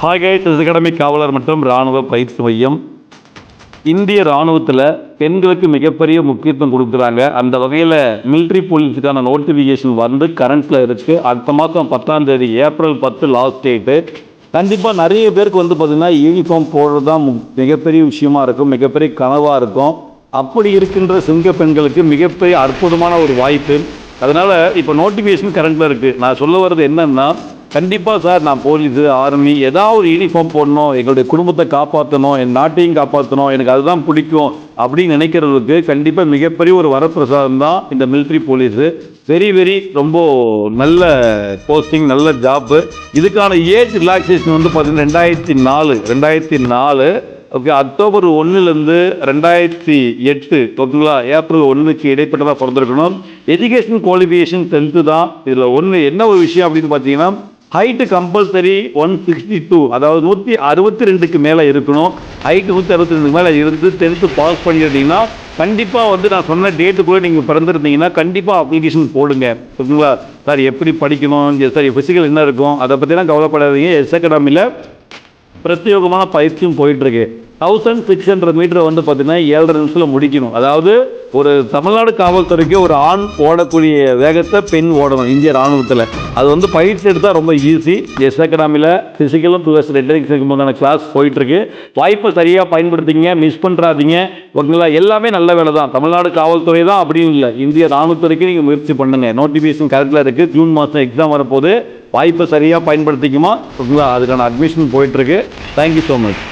ஹாய்கைட் academy காவலர் மற்றும் இராணுவ பயிற்சி மையம். இந்திய இராணுவத்தில் பெண்களுக்கு மிகப்பெரிய முக்கியத்துவம் கொடுக்குறாங்க. அந்த வகையில் மிலிட்ரி போலீஸுக்கான நோட்டிஃபிகேஷன் வந்து கரண்ட்டில் இருக்குது அடுத்த மாதம் பத்தாம் தேதி ஏப்ரல் பத்து லாஸ்ட் டேட்டு கண்டிப்பாக நிறைய பேருக்கு வந்து பார்த்திங்கன்னா யூனிஃபார்ம் போடுறது தான் மிகப்பெரிய விஷயமா இருக்கும். மிகப்பெரிய கனவாக இருக்கும். அப்படி இருக்கின்ற சிங்க பெண்களுக்கு மிகப்பெரிய அற்புதமான ஒரு வாய்ப்பு. அதனால் இப்போ நோட்டிஃபிகேஷன் கரண்ட்டில் இருக்குது நான் சொல்ல வர்றது என்னென்னா கண்டிப்பாக சார் நான் போலீஸு ஆர்மி ஏதாவது ஒரு யூனிஃபார்ம் போடணும் எங்களுடைய குடும்பத்தை காப்பாற்றணும் என் நாட்டையும் காப்பாற்றணும் எனக்கு அதுதான் பிடிக்கும் அப்படின்னு நினைக்கிறவங்களுக்கு கண்டிப்பாக மிகப்பெரிய ஒரு வரப்பிரசாதம் தான் இந்த மிலிட்ரி போலீஸு வெரி வெரி ரொம்ப நல்ல போஸ்டிங் நல்ல ஜாப்பு இதுக்கான ஏஜ் ரிலாக்ஸேஷன் வந்து பார்த்தீங்கன்னா ரெண்டாயிரத்தி நாலு ரெண்டாயிரத்தி நாலு ஓகே அக்டோபர் ஒன்றுலேருந்து ரெண்டாயிரத்தி எட்டு ஓகேங்களா? ஏப்ரல் ஒன்றுக்கு இடைப்பட்டதாக பிறந்திருக்கணும். எஜுகேஷன் குவாலிஃபிகேஷன் டென்த்து தான். இதில் ஒன்று என்ன ஒரு விஷயம் அப்படின்னு பார்த்தீங்கன்னா height compulsory one sixty two அதாவது நூற்றி அறுபத்தி ரெண்டுக்கு மேலே இருக்கணும். ஹைட்டு நூற்றி அறுபத்தி ரெண்டுக்கு மேலே இருந்து டென்த்து பாஸ் பண்ணியிருந்தீங்கன்னா கண்டிப்பாக வந்து நான் சொன்ன டேட்டுக்குள்ளே நீங்கள் பிறந்திருந்தீங்கன்னா கண்டிப்பாக அப்ளிகேஷன் போடுங்க. ஓகேங்களா சார் எப்படி படிக்கணும்? சார் ஃபிசிக்கல் என்ன இருக்கும்? அதை பற்றிலாம் கவலைப்படாதீங்க. எஸ் அகாடமியில் பிரத்யேகமான பயிற்சியும் போயிட்டுருக்கு. தௌசண்ட் சிக்ஸ் ஹண்ட்ரட் மீட்டர் வந்து பார்த்தீங்கன்னா ஏழரை நிமிஷத்தில் முடிக்கணும். அதாவது ஒரு தமிழ்நாடு காவல்துறைக்கு ஒரு ஆண் ஓடக்கூடிய வேகத்தை பெண் ஓடணும் இந்திய ராணுவத்தில். அது வந்து பயிற்சி எடுத்தால் ரொம்ப ஈஸி எஸ் அகாடமியில் ஃபிசிக்கலும் ப்ளஸ் ரெண்டரிங்ஸுக்கு கிளாஸ் போயிட்டுருக்கு. வாய்ப்பை சரியாக பயன்படுத்திங்க மிஸ் பண்ணுறாதீங்க ஓகேங்களா? எல்லாமே நல்ல வேலை தான் தமிழ்நாடு காவல்துறை தான் அப்படின்னு இல்லை. இந்திய ராணுவத்துறைக்கு நீங்கள் முயற்சி பண்ணுங்க. நோட்டிஃபிகேஷன் கரெக்டாக இருக்குது ஜூன் மாதம் எக்ஸாம் வரப்போது வாய்ப்பை சரியாக பயன்படுத்திக்குமா? ஓகேங்களா? அதுக்கான அட்மிஷன் போயிட்டுருக்கு. Thank you so much